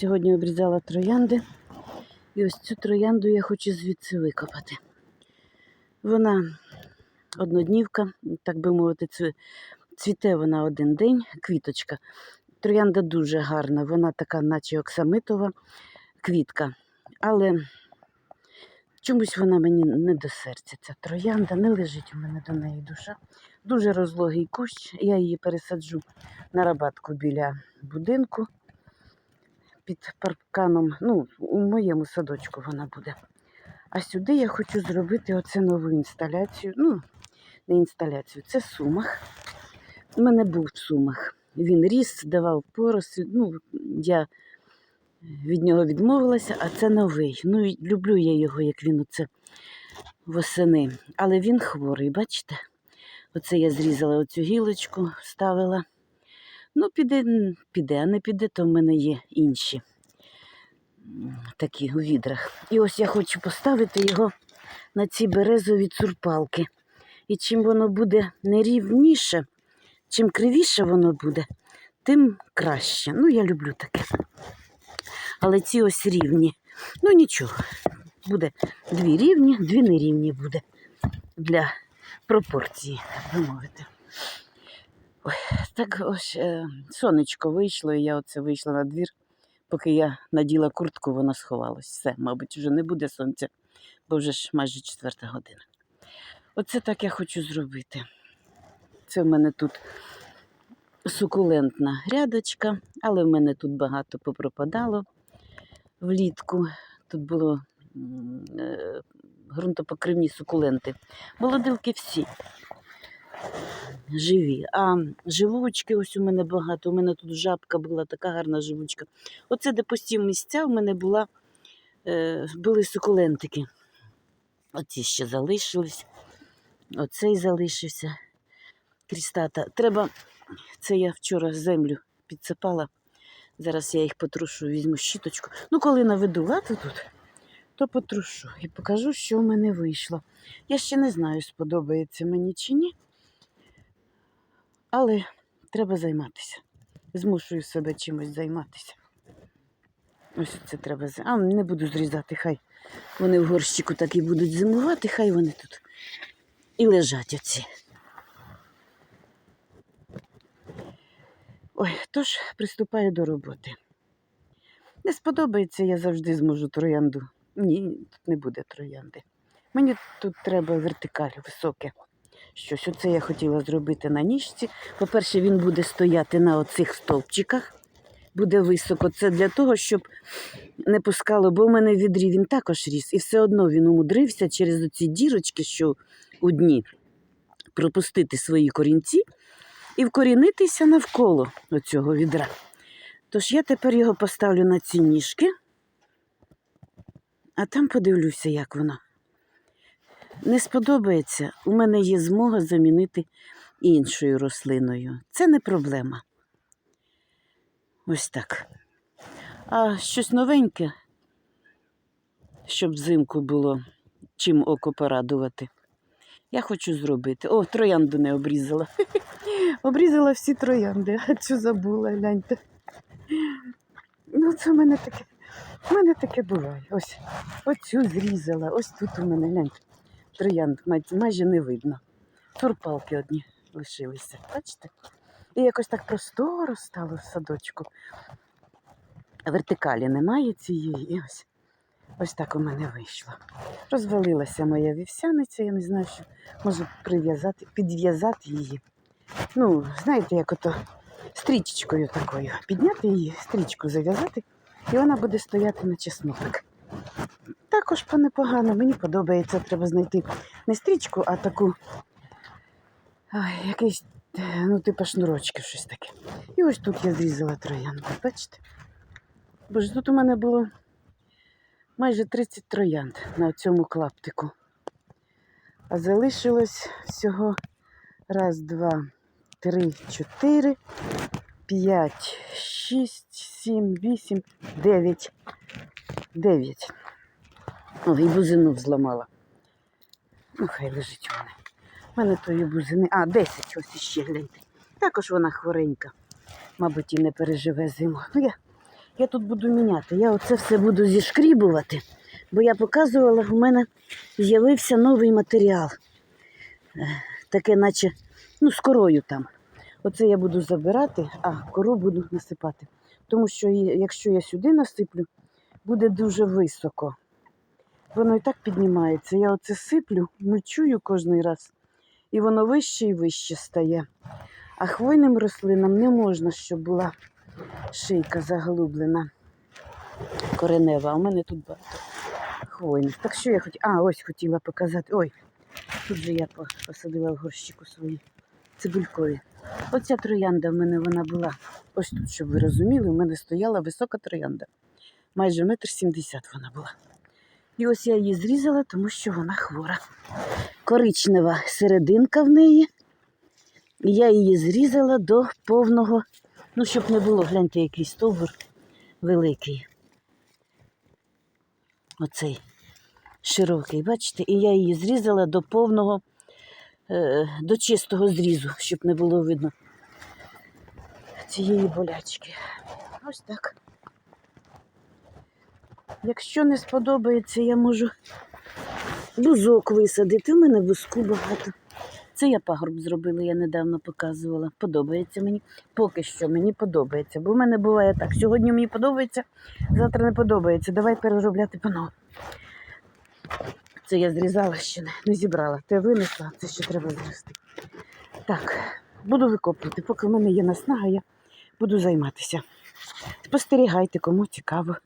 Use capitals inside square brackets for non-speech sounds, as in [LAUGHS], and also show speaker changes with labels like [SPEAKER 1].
[SPEAKER 1] сьогодні обрізала троянди. І ось цю троянду я хочу звідси викопати. Вона одноднівка, так би мовити, цві- цвіте вона один день, квіточка. Троянда дуже гарна, вона така, наче оксамитова квітка. Але чомусь вона мені не до серця. Ця троянда не лежить у мене до неї душа. Дуже розлогий кущ. Я її пересаджу на рабатку біля будинку під парканом. Ну, у моєму садочку вона буде. А сюди я хочу зробити оце нову інсталяцію. Ну, не інсталяцію, це сумах. У мене був сумах. Він ріс, давав порослі. Ну, я від нього відмовилася, а це новий. Ну, люблю я його, як він оце восени. Але він хворий, бачите? Оце я зрізала оцю гілочку, вставила. Ну, піде, піде, не піде, то в мене є інші такі у відрах. І ось я хочу поставити його на ці березові цурпалки. І чим воно буде нерівніше, чим кривіше воно буде, тим краще. Ну, я люблю таке. Але ці ось рівні. Ну нічого, буде дві рівні, дві нерівні буде для пропорції, так би мовити. Ой, [LAUGHS] так ось е, сонечко вийшло, і я оце вийшла на двір. Поки я наділа куртку, воно сховалось. Все, мабуть, вже не буде сонця, бо вже ж майже четверта година. Оце так я хочу зробити. Це в мене тут сукулентна грядочка, але в мене тут багато попропадало влітку. Тут було е, ґрунтопокривні сукуленти. Молодилки всі живі. А живучки ось у мене багато. У мене тут жабка була, така гарна живучка. Оце, де пусті місця, у мене була, е, були сукулентики. Оці ще залишились. Оцей залишився. Крістата. Треба, це я вчора землю підсипала. Зараз я їх потрушу, візьму щіточку. Ну, коли наведу лад тут, то потрушу і покажу, що в мене вийшло. Я ще не знаю, сподобається мені чи ні. Але треба займатися. Змушую себе чимось займатися. Ось це треба. А, не буду зрізати, хай вони в горщику так і будуть зимувати, хай вони тут і лежать оці. Ой, тож приступаю до роботи. Не сподобається, я завжди зможу троянду. Ні, тут не буде троянди. Мені тут треба вертикаль високе. Щось оце я хотіла зробити на ніжці. По-перше, він буде стояти на оцих стовпчиках, буде високо. Це для того, щоб не пускало, бо в мене в відрі він також ріс. І все одно він умудрився через оці дірочки, що у дні пропустити свої корінці і вкорінитися навколо оцього відра. Тож я тепер його поставлю на ці ніжки, а там подивлюся, як воно. Не сподобається, у мене є змога замінити іншою рослиною. Це не проблема. Ось так. А щось новеньке, щоб взимку було чим око порадувати. Я хочу зробити. О, троянду не обрізала. [LAUGHS] Обрізала всі троянди, а цю забула, гляньте. Ну, це в мене таке. У мене таке буває. Ось оцю зрізала, ось тут у мене гляньте. Троянд майже не видно. Турпалки одні лишилися. Бачите? І якось так просторо стало в садочку. Вертикалі немає цієї. І ось, ось так у мене вийшло. Розвалилася моя вівсяниця, я не знаю, що можу прив'язати, підв'язати її. Ну, знаєте, як ото стрічечкою такою. Підняти її, стрічку зав'язати, і вона буде стояти на чеснок. Також непогано, мені подобається. Треба знайти не стрічку, а таку ой, якийсь, е, ну, типу шнурочки, щось таке. І ось тут я зрізала троянду, бачите? Бо ж тут у мене було майже 30 троянд на цьому клаптику. А залишилось всього раз, два, три, чотири, п'ять, шість, сім, вісім, дев'ять. Дев'ять. О, і бузину взламала. Ну, хай лежить у мене. У мене тої бузини. А, 10 ось іще гляньте. Також вона хворенька. Мабуть, і не переживе зиму. Ну, я Я тут буду міняти. Я оце все буду зішкрібувати, бо я показувала, в мене з'явився новий матеріал. Е, Таке, наче, ну, з корою там. Оце я буду забирати, а кору буду насипати. Тому що якщо я сюди насиплю, буде дуже високо. Воно і так піднімається. Я оце сиплю, мульчую кожен раз, і воно вище і вище стає. А хвойним рослинам не можна, щоб була шийка заглублена, коренева. У мене тут багато хвойних. Так що я хотіла. А, ось хотіла показати. Ой, тут же я посадила в горщику свої цибулькові. Оця троянда в мене вона була. Ось тут, щоб ви розуміли, в мене стояла висока троянда. Майже метр сімдесят вона була. І ось я її зрізала, тому що вона хвора. Коричнева серединка в неї. І я її зрізала до повного, ну, щоб не було, гляньте, який стовбур великий. Оцей широкий, бачите? І я її зрізала до повного, е, до чистого зрізу, щоб не було видно цієї болячки. Ось так. Якщо не сподобається, я можу бузок висадити. У мене бузку багато. Це я пагорб зробила, я недавно показувала. Подобається мені. Поки що мені подобається. Бо в мене буває так. Сьогодні мені подобається, завтра не подобається. Давай переробляти пано. Це я зрізала ще не, не зібрала. Те винесла, це ще треба зрізати. Так, буду викопувати. Поки в мене є наснага, я буду займатися. Спостерігайте, кому цікаво.